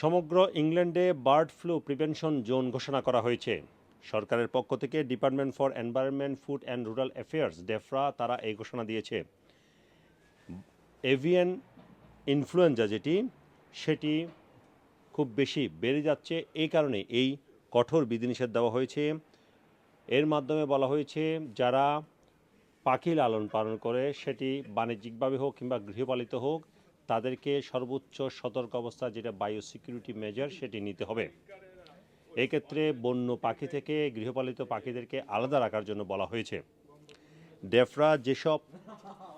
সমগ্র ইংল্যান্ডে bird flu prevention zone ঘোষণা করা হয়েছে। সরকারের পক্ষ থেকে department for environment, food and rural affairs, DEFRA, তারা এই ঘোষণা দিয়েছে। এভিয়ান ইনফ্লুয়েঞ্জা যেটি, সেটি খুব বেশি বেড়ে যাচ্ছে। এই কারণে এই কঠোর বিধিনিষেধ দেওয়া হয়েছে। এর মাধ্যমে বলা হয়েছে, যারা পাখি লালন পালন করে, সেটি বাণিজ্যিকভাবে হোক কিংবা গৃহপালিত হোক তাদেরকে সর্বোচ্চ সতর্ক অবস্থা যেটা বায়ো সিকিউরিটি মেজার সেটি নিতে হবে। এক্ষেত্রে বন্য পাখি থেকে গৃহপালিত পাখিদেরকে আলাদা রাখার জন্য বলা হয়েছে। ডেফরা যেসব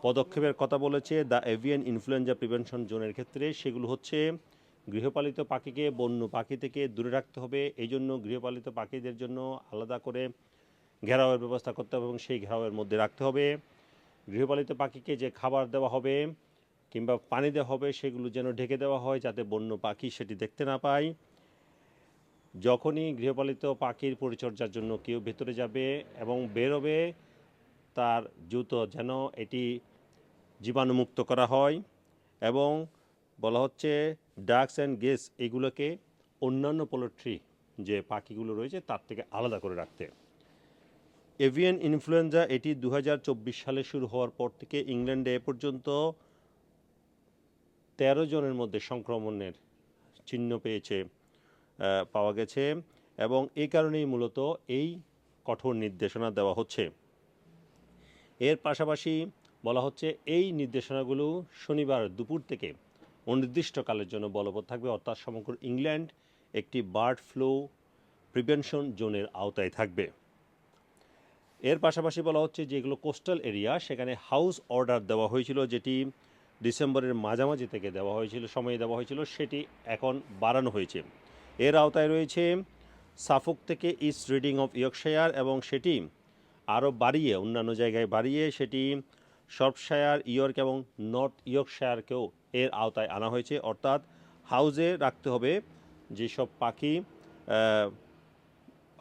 পদক্ষেপের কথা বলেছে, দ্য এভিয়ান ইনফ্লুয়েঞ্জা প্রিভেনশন জোনের ক্ষেত্রে, সেগুলো হচ্ছে গৃহপালিত পাখিকে বন্য পাখি থেকে দূরে রাখতে হবে। এই জন্য গৃহপালিত পাখিদের জন্য আলাদা করে ঘেরাওয়ের ব্যবস্থা করতে হবে এবং সেই ঘেরাওয়ের মধ্যে রাখতে হবে। গৃহপালিত পাখিকে যে খাবার দেওয়া হবে কিংবা পানি দেওয়া হবে সেগুলো যেন ঢেকে দেওয়া হয় যাতে বন্য পাখি সেটি দেখতে না পায়। যখনই গৃহপালিত পাখির পরিচর্যার জন্য কেউ ভেতরে যাবে এবং বেরোবে, তার জুতো যেন এটি জীবাণুমুক্ত করা হয় এবং বলা হচ্ছে ডাক্স অ্যান্ড গেস এগুলোকে অন্যান্য পোলট্রি যে পাখিগুলো রয়েছে তার থেকে আলাদা করে রাখতে। এভিয়ান ইনফ্লুয়েঞ্জা এটি দু হাজার চব্বিশ সালে শুরু হওয়ার পর থেকে ইংল্যান্ডে এ পর্যন্ত তেরো জনের মধ্যে সংক্রমণের চিহ্ন পেয়েছে পাওয়া গেছে এবং এই কারণেই মূলত এই কঠোর নির্দেশনা দেওয়া হচ্ছে। এর পাশাপাশি বলা হচ্ছে এই নির্দেশনাগুলো শনিবার দুপুর থেকে অনির্দিষ্টকালের জন্য বলবৎ থাকবে, অর্থাৎ সমগ্র ইংল্যান্ড একটি বার্ড ফ্লু প্রিভেনশন জোনের আওতায় থাকবে। এর পাশাপাশি বলা হচ্ছে যেগুলো কোস্টাল এরিয়া, সেখানে হাউস অর্ডার দেওয়া হয়েছিল, যেটি ডিসেম্বরের মাঝামাঝি থেকে দেওয়া হয়েছিল, সময় দেওয়া হয়েছিল, সেটি এখন বাড়ানো হয়েছে। এর আওতায় রয়েছে সাফক থেকে ইস্ট রিডিং অফ ইয়র্কশায়ার এবং সেটি আরও বাড়িয়ে, অন্যান্য জায়গায় বাড়িয়ে সেটি শর্পশায়ার ইয়র্ক এবং নর্থ ইয়র্কশায়ারকেও এর আওতায় আনা হয়েছে। অর্থাৎ হাউজে রাখতে হবে যেসব পাখি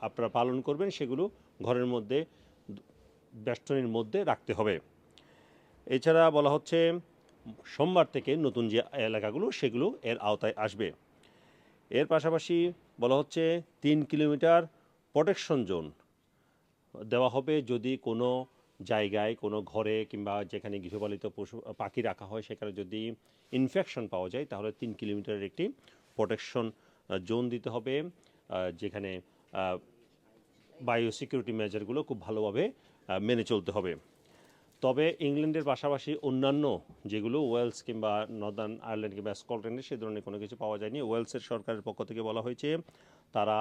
আপনারা পালন করবেন, সেগুলো ঘরের মধ্যে বেষ্টনীর মধ্যে রাখতে হবে। এছাড়া বলা হচ্ছে সোমবার থেকে নতুন যে এলাকাগুলো, সেগুলো এর আওতায় আসবে। এর পাশাপাশি বলা হচ্ছে তিন কিলোমিটার প্রোটেকশন জোন দেওয়া হবে। যদি কোনো জায়গায়, কোনো ঘরে কিংবা যেখানে গৃহপালিত পশু, পাখি রাখা হয়, সেখানে যদি ইনফেকশন পাওয়া যায়, তাহলে তিন কিলোমিটারের একটি প্রোটেকশন জোন দিতে হবে যেখানে বায়ো সিকিউরিটি মেজারগুলো খুব ভালোভাবে মেনে চলতে হবে। তবে ইংল্যান্ডের পাশাপাশি অন্যান্য যেগুলো ওয়েলস কিংবা নর্দার্ন আয়ারল্যান্ড কিংবা স্কটল্যান্ডে সে ধরনের কোনো কিছু পাওয়া যায়নি, ওয়েলসের সরকারের পক্ষ থেকে বলা হয়েছে, তারা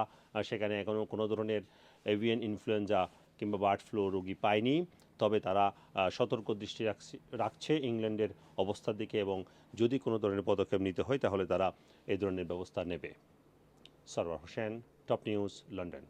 সেখানে এখনও কোনো ধরনের এভিয়ান ইনফ্লুয়েঞ্জা কিংবা বার্ড ফ্লু রোগী পায়নি। তবে তারা সতর্ক দৃষ্টি রাখছে রাখছে ইংল্যান্ডের অবস্থার দিকে এবং যদি কোনো ধরনের পদক্ষেপ নিতে হয় তাহলে তারা এই ধরনের ব্যবস্থা নেবে। Sarwar Hossain, top news, London.